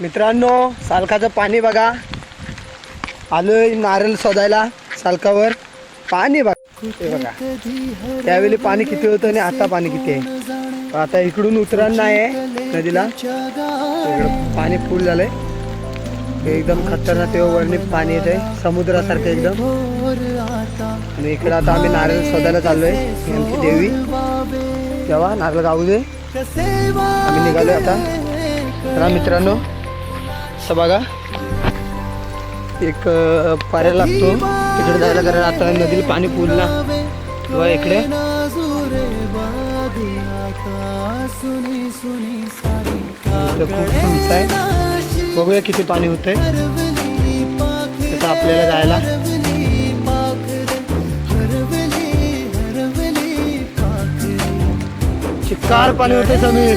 मित्रांनो सालकाचं पाणी बघा. आलोय नारळ शोधायला सालकावर पाणी बघा. बघा. त्यावेळी पाणी किती होतं आणि आता पाणी किती आहे? आता इकडून उतरण नाही आहे नदीला. इकडं पाणी फुल झालंय. एकदम खतरनाक तेव्हा वरणी पाणी येत आहे समुद्रासारखं एकदम. आणि इकडं आता आम्ही नारळ शोधायला चाललोय ही आमची देवी. तेव्हा नारळ गाऊ दे. आम्ही निघालोय आता. मित्रांनो असं बघा. एक पाऱ्या लागतो. तिकडे जायला कारण आता नदीला पाणी पुरला. तेव्हा इकडे. खूप उंच आहे. बघूया किती पाणी होतंय. आता आपल्याला जायला. चिक्कार पाणी होते समीर.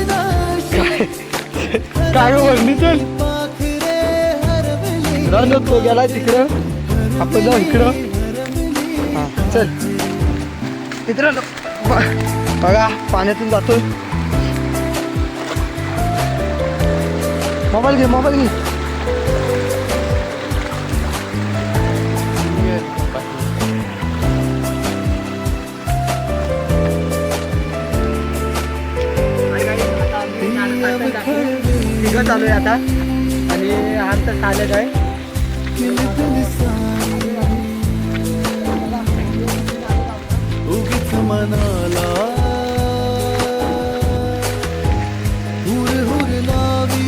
काय काय चल. रन तो गेला तिकडं आपण जाऊ इकडं हा चल मित्रांनो ब- बघा पाण्यातून जातोय मोबाईल घे मोबाईल घे तिघं चालू आहे आता आणि आमचं चालत आहे उगीच मनाला हुर हुर लावी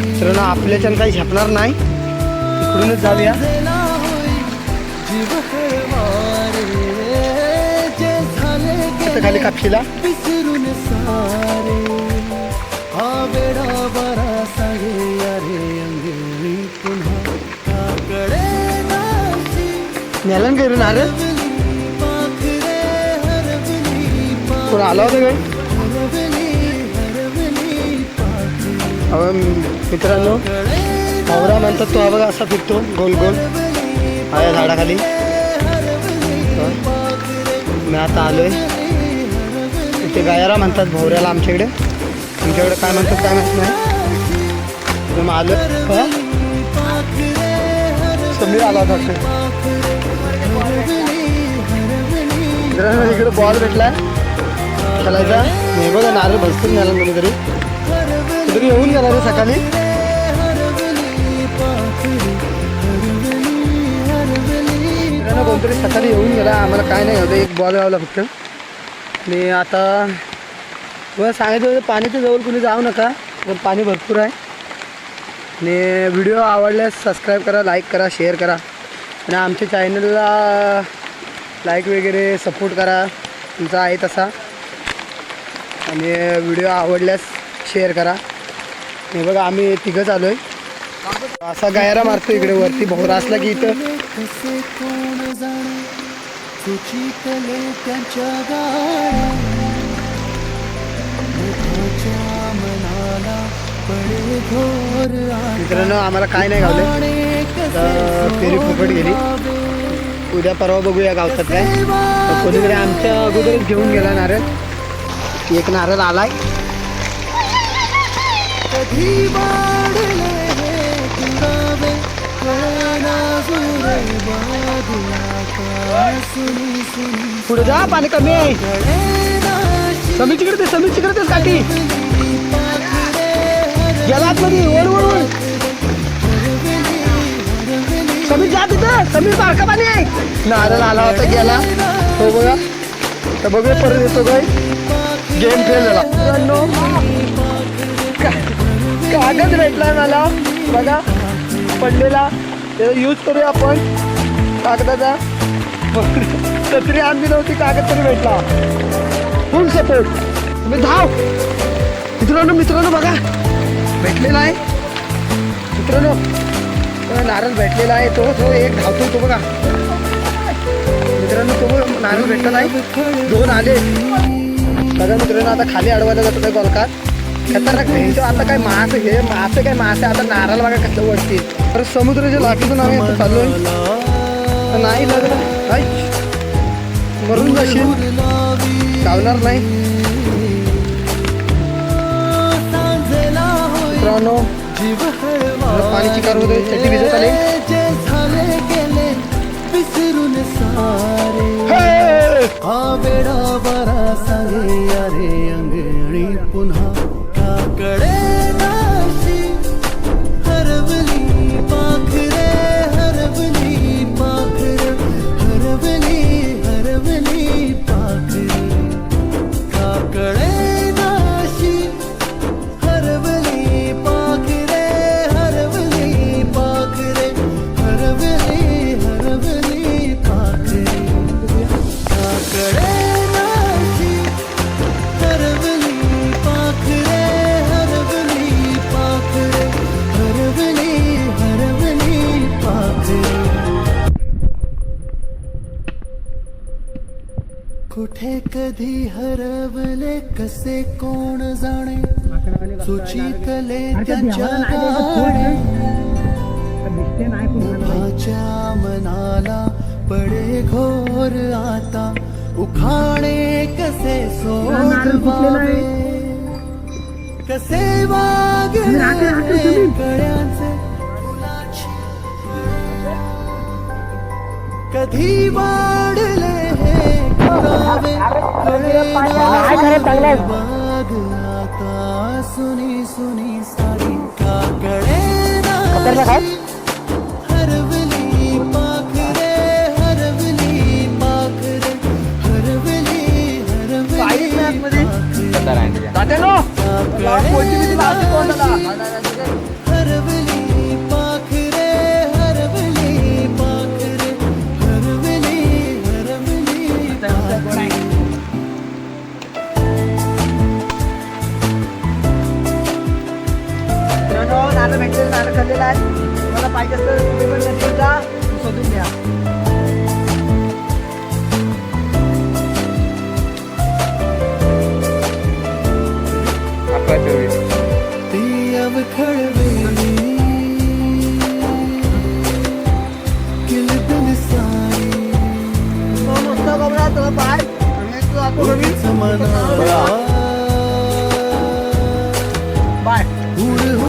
मित्रांनो आपल्याच्यानं काही झेपणार नाही इकडूनच जाऊया देना होई जीव वारे जे झाले इथं खाली कापशीला विसरून सारे हा वेडा बरा सागे अरे नेलन करून अरे. पाखरे कोण आला होता अहो मित्रांनो भवरा म्हणतात तो हा बघा असा फिरतो गोल गोल. हा या झाडाखाली. मी आता आलोय. इथे गायारा म्हणतात भोवऱ्याला आमच्याकडे. तुमच्याकडे काय म्हणतात काय माहीत नाही. मग आलो सगळी आला होता वाटतं. मित्रांनो इकडे बॉल भेटला खेळायचा. हे बघा नारळ भरपूर नेला कुणीतरी. कुठेतरी येऊन गेला रे सकाळी. मित्रांनो कोणतरी सकाळी येऊन गेला. आम्हाला काय नाही होतं एक बॉल गावला फक्त. आणि आता तुम्हाला सांगायचं होतं पाणीच्या जवळ कुणी जाऊ नका. पण पाणी भरपूर आहे. आणि व्हिडिओ आवडल्यास सबस्क्राईब करा लाईक करा शेअर करा. आणि आमच्या चॅनलला लाईक वगैरे सपोर्ट करा. तुमचा आहे तसा. आणि व्हिडिओ आवडल्यास शेअर करा. हे बघा आम्ही तिघंच आलो आहे असा गायरा मारतो इकडे वरती. भोवरा असला की इथं. कसे कोण त्यांच्या मित्रांनो आम्हाला काय नाही गावले. तर फेरी फुकट गेली. उद्या परवा बघूया गावतात काय. तर कोणीतरी आमच्या अगोदरच घेऊन गेला नारळ एक नारळ आलाय. पुढे जा पाणी कमी आहे. कळेना समीर तिकडे ते समीर तिकडे तेच काठी पाखरे गेला आतमध्ये ओढ ओढ ओढ तिथं समीर बारका पाणी आहे. नारळ आला होता गेला. हो बघा. तर बघूया परत येतो काय. गेम फेल झाला मित्रांनो, कागद भेटला मला बघा पडलेला. त्याचा यूज करूया आपण. कागदाचा. छत्री आणली नव्हती कागद तरी भेटला. फुल सपोर्ट तुम्ही धाव. मित्रांनो मित्रांनो बघा. भेटलेला आहे. मित्रांनो नारळ भेटलेला आहे. तो तो एक धावतो तो बघा. मित्रांनो तो नारळ भेटला नाही. दोन आले. बघा मित्रांनो आता खाली अडवायला जातो काय गोलकात. खतरनाक भेटतो आता काय मासे हे मासे काय मासे आता नारळ बघा कसं वरतील तर समुद्राच्या लाटीतून आम्ही आता चाललोय. नाही लागलं आई, मरून जाशील. चावणार नाही. सांजेला होई मित्रांनो जीव पाण्याची कार होते, चड्डी भिजत आली. सारे कुठे कधी हरवले कसे कोण जाणे? सुचितले त्याच्या गाणे मनाला पडे घोर आता. उखाणे कसे सोडवावे? कसे वागले गळ्याचे? फुलाची कधी वाढले हे करावे कळे वाग आता सुनी सुनी साडी काकडे नाशी मला पाहिजे असलं तर तुम्ही पण नसेल जा. शोधून द्या ती अवखळ वेळी किलबिल